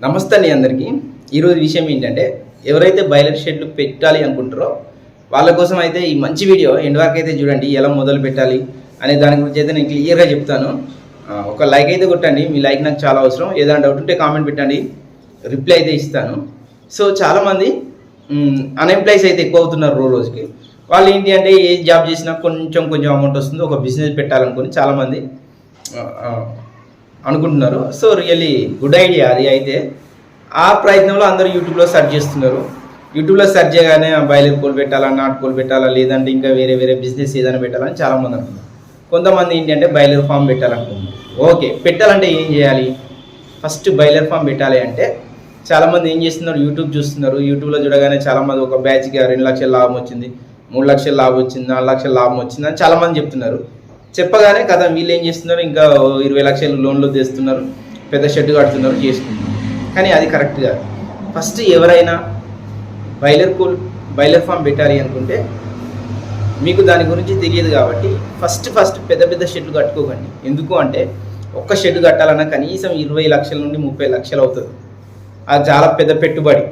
నమస్తే అండి అందరికీ. ఈరోజు విషయం ఏంటంటే ఎవరైతే బయలర్ షెడ్లు పెట్టాలి అనుకుంటారో వాళ్ళ కోసం అయితే ఈ మంచి వీడియో ఎండ్ వరకు అయితే చూడండి ఎలా మొదలు పెట్టాలి అనే దాని గురించి అయితే నేను క్లియర్గా చెప్తాను. ఒక లైక్ అయితే కొట్టండి మీ లైక్ నాకు చాలా అవసరం. ఏదైనా డౌట్ ఉంటే కామెంట్ పెట్టండి రిప్లై అయితే ఇస్తాను. సో చాలామంది అన్ఎంప్లాయీస్ అయితే ఎక్కువ అవుతున్నారు రోజు రోజుకి. వాళ్ళు ఏంటి అంటే ఏ జాబ్ చేసినా కొంచెం కొంచెం అమౌంట్ వస్తుంది ఒక బిజినెస్ పెట్టాలనుకుని చాలామంది అనుకుంటున్నారు. సో రియల్లీ గుడ్ ఐడియా అది అయితే. ఆ ప్రయత్నంలో అందరూ యూట్యూబ్లో సెర్చ్ చేస్తున్నారు. యూట్యూబ్లో సెర్చ్ చేయగానే బయలుదేరి కోల్ పెట్టాలా నాటుకోలు పెట్టాలా లేదంటే ఇంకా వేరే వేరే బిజినెస్ ఏదైనా పెట్టాలని చాలామంది అనుకున్నారు కొంతమంది ఏంటి అంటే బయలుదేరి ఫామ్ పెట్టాలనుకుంటున్నారు. ఓకే పెట్టాలంటే ఏం చేయాలి? ఫస్ట్ బయలర్ ఫామ్ పెట్టాలి అంటే చాలామంది ఏం చేస్తున్నారు? యూట్యూబ్ చూస్తున్నారు. యూట్యూబ్లో చూడగానే చాలామంది ఒక బ్యాచ్కి రెండు లక్షల లాభం వచ్చింది మూడు లక్షల లాభం వచ్చింది నాలుగు లక్షల లాభం వచ్చింది అని చాలామంది చెప్తున్నారు. చెప్పగానే కదా వీళ్ళు ఏం చేస్తున్నారు? ఇంకా ఇరవై లక్షలు లోన్లు తెస్తున్నారు పెద్ద షెడ్ కడుతున్నారు చేసుకుంటున్నారు. కానీ అది కరెక్ట్ కాదు. ఫస్ట్ ఎవరైనా బైలర్ కూల్ బైలర్ ఫామ్ పెట్టాలి అనుకుంటే మీకు దాని గురించి తెలియదు కాబట్టి ఫస్ట్ ఫస్ట్ పెద్ద పెద్ద షెడ్లు కట్టుకోకండి. ఎందుకు అంటే ఒక్క షెడ్ కట్టాలన్నా కనీసం ఇరవై లక్షల నుండి ముప్పై లక్షలు అవుతుంది. అది చాలా పెద్ద పెట్టుబడి.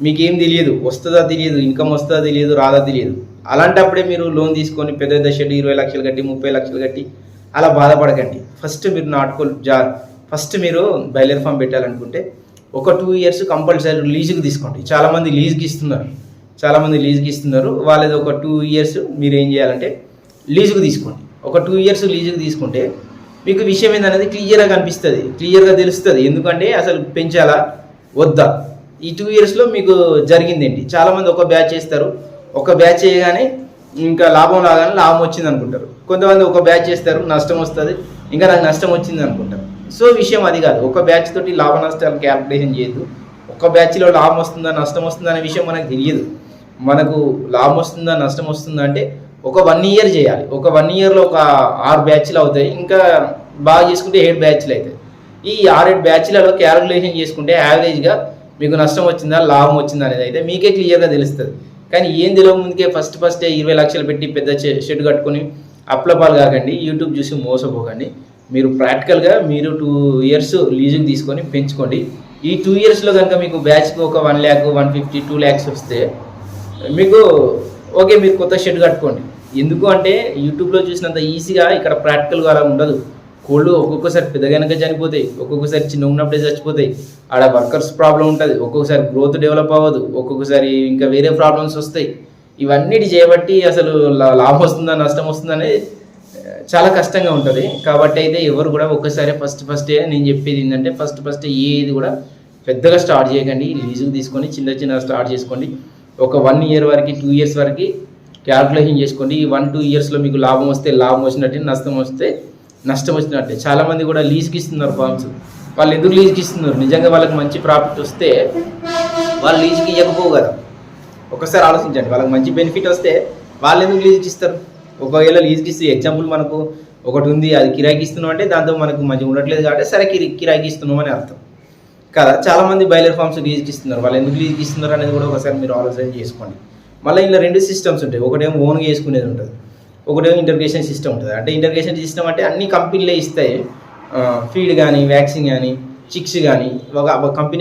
మీకేం తెలియదు వస్తుందా తెలియదు ఇన్కమ్ వస్తుందా తెలియదు రాదా తెలియదు. అలాంటప్పుడే మీరు లోన్ తీసుకొని పెద్ద పెద్ద షెడ్ ఇరవై లక్షలు కట్టి ముప్పై లక్షలు కట్టి అలా బాధపడకండి. ఫస్ట్ మీరు నాటుకో జా ఫస్ట్ మీరు బయలర్ ఫామ్ పెట్టాలనుకుంటే ఒక టూ ఇయర్స్ కంపల్సరీ లీజుకి తీసుకోండి. చాలామంది లీజుకి ఇస్తున్నారు. చాలామంది లీజుకి ఇస్తున్నారు. వాళ్ళది ఒక టూ ఇయర్స్ మీరు ఏం చేయాలంటే లీజుకు తీసుకోండి. ఒక టూ ఇయర్స్ లీజుకు తీసుకుంటే మీకు విషయం ఏందనేది క్లియర్గా కనిపిస్తుంది. క్లియర్గా తెలుస్తుంది. ఎందుకంటే అసలు పెంచాలా? వద్దా? ఈ టూ ఇయర్స్లో మీకు జరిగింది ఏంటి చాలామంది ఒక బ్యాచ్ చేస్తారు. ఒక బ్యాచ్ చేయగానే ఇంకా లాభం రాగానే లాభం వచ్చింది అనుకుంటారు. కొంతమంది ఒక బ్యాచ్ చేస్తారు నష్టం వస్తుంది. ఇంకా నాకు నష్టం వచ్చింది అనుకుంటారు. సో విషయం అది కాదు. ఒక బ్యాచ్ తోటి లాభ నష్టాలు క్యాల్కులేషన్ చేయొద్దు. ఒక బ్యాచ్లో లాభం వస్తుందా నష్టం వస్తుందా అనే విషయం మనకు తెలియదు. మనకు లాభం వస్తుందా నష్టం వస్తుందా అంటే ఒక వన్ ఇయర్ చేయాలి. ఒక వన్ ఇయర్లో ఒక ఆరు బ్యాచ్లు అవుతాయి. ఇంకా బాగా చేసుకుంటే ఏడు బ్యాచ్లు అవుతాయి. ఈ ఆరేడు బ్యాచ్లలో క్యాలిక్యులేషన్ చేసుకుంటే యావరేజ్గా మీకు నష్టం వచ్చిందా లాభం వచ్చిందా అనేది అయితే మీకే క్లియర్గా తెలుస్తుంది. కానీ ఏం తెలియక ముందుకే ఫస్ట్ ఫస్టే ఇరవై లక్షలు పెట్టి పెద్ద షె- షెడ్ కట్టుకొని అప్లపాలు కాకండి యూట్యూబ్ చూసి మోసపోకండి. మీరు ప్రాక్టికల్గా మీరు టూ ఇయర్స్ లీజుకి తీసుకొని పెంచుకోండి. ఈ టూ ఇయర్స్లో కనుక మీకు బ్యాచ్కి ఒక one lakh one fifty two lakhs వస్తే మీకు ఓకే మీరు కొత్త షెడ్ కట్టుకోండి. ఎందుకు అంటే యూట్యూబ్లో చూసినంత ఈజీగా ఇక్కడ ప్రాక్టికల్గా అలా ఉండదు. కోళ్ళు ఒక్కొక్కసారి పెద్దగనక చనిపోతాయి ఒక్కొక్కసారి చిన్న ఉన్నప్పుడే చచ్చిపోతాయి. ఆడ వర్కర్స్ ప్రాబ్లం ఉంటుంది ఒక్కొక్కసారి గ్రోత్ డెవలప్ అవ్వదు ఒక్కొక్కసారి ఇంకా వేరే ప్రాబ్లమ్స్ వస్తాయి. ఇవన్నిటి చేయబట్టి అసలు లా- లాభం వస్తుందా నష్టం వస్తుందనే చాలా కష్టంగా ఉంటుంది. కాబట్టి అయితే ఎవరు కూడా ఒక్కసారి ఫస్ట్ ఫస్ట్ నేను చెప్పేది ఏంటంటే ఫస్ట్ ఫస్ట్ ఏది కూడా పెద్దగా స్టార్ట్ చేయకండి. లీజుకు తీసుకొని చిన్న చిన్న స్టార్ట్ చేసుకోండి. ఒక వన్ ఇయర్ వరకు టూ ఇయర్స్ వరకు క్యాల్కులేషన్ చేసుకోండి. ఈ వన్ టూ ఇయర్స్లో మీకు లాభం వస్తే లాభం వచ్చినట్టు నష్టం వస్తే నష్టం వచ్చినట్టే. చాలామంది కూడా లీజ్కి ఇస్తున్నారు ఫార్మ్స్ వాళ్ళు ఎందుకు లీజ్కి ఇస్తున్నారు నిజంగా వాళ్ళకి మంచి ప్రాఫిట్ వస్తే వాళ్ళు లీజ్కి ఇవ్వకపోవు కదా. ఒకసారి ఆలోచించండి. వాళ్ళకి మంచి బెనిఫిట్ వస్తే వాళ్ళు ఎందుకు లీజ్కి ఇస్తారు ఒకవేళ లీజ్కి ఇస్తే ఎగ్జాంపుల్ మనకు ఒకటి ఉంది అది కిరాయికి ఇస్తున్నాం అంటే దాంతో మనకు మంచిగా ఉండట్లేదు కాబట్టి సరే కిరి కిరాయికి ఇస్తున్నాం అని అర్థం. కదా? చాలా మంది బయలర్ ఫార్మ్స్ లీజ్కి ఇస్తున్నారు వాళ్ళు ఎందుకు లీజ్కి ఇస్తున్నారు అనేది కూడా ఒకసారి మీరు ఆలోచన చేసుకోండి. మళ్ళీ ఇలా రెండు సిస్టమ్స్ ఉంటాయి. ఒకటేమో ఓన్గా చేసుకునేది ఉంటుంది. ఒకటేమో ఇంటర్గేషన్ సిస్టమ్ ఉంటుంది. అంటే ఇంటర్గేషన్ సిస్టమ్ అంటే అన్ని కంపెనీలే ఇస్తాయి. ఫీడ్ కానీ వ్యాక్సిన్ కానీ చిక్స్ కానీ ఒక కంపెనీ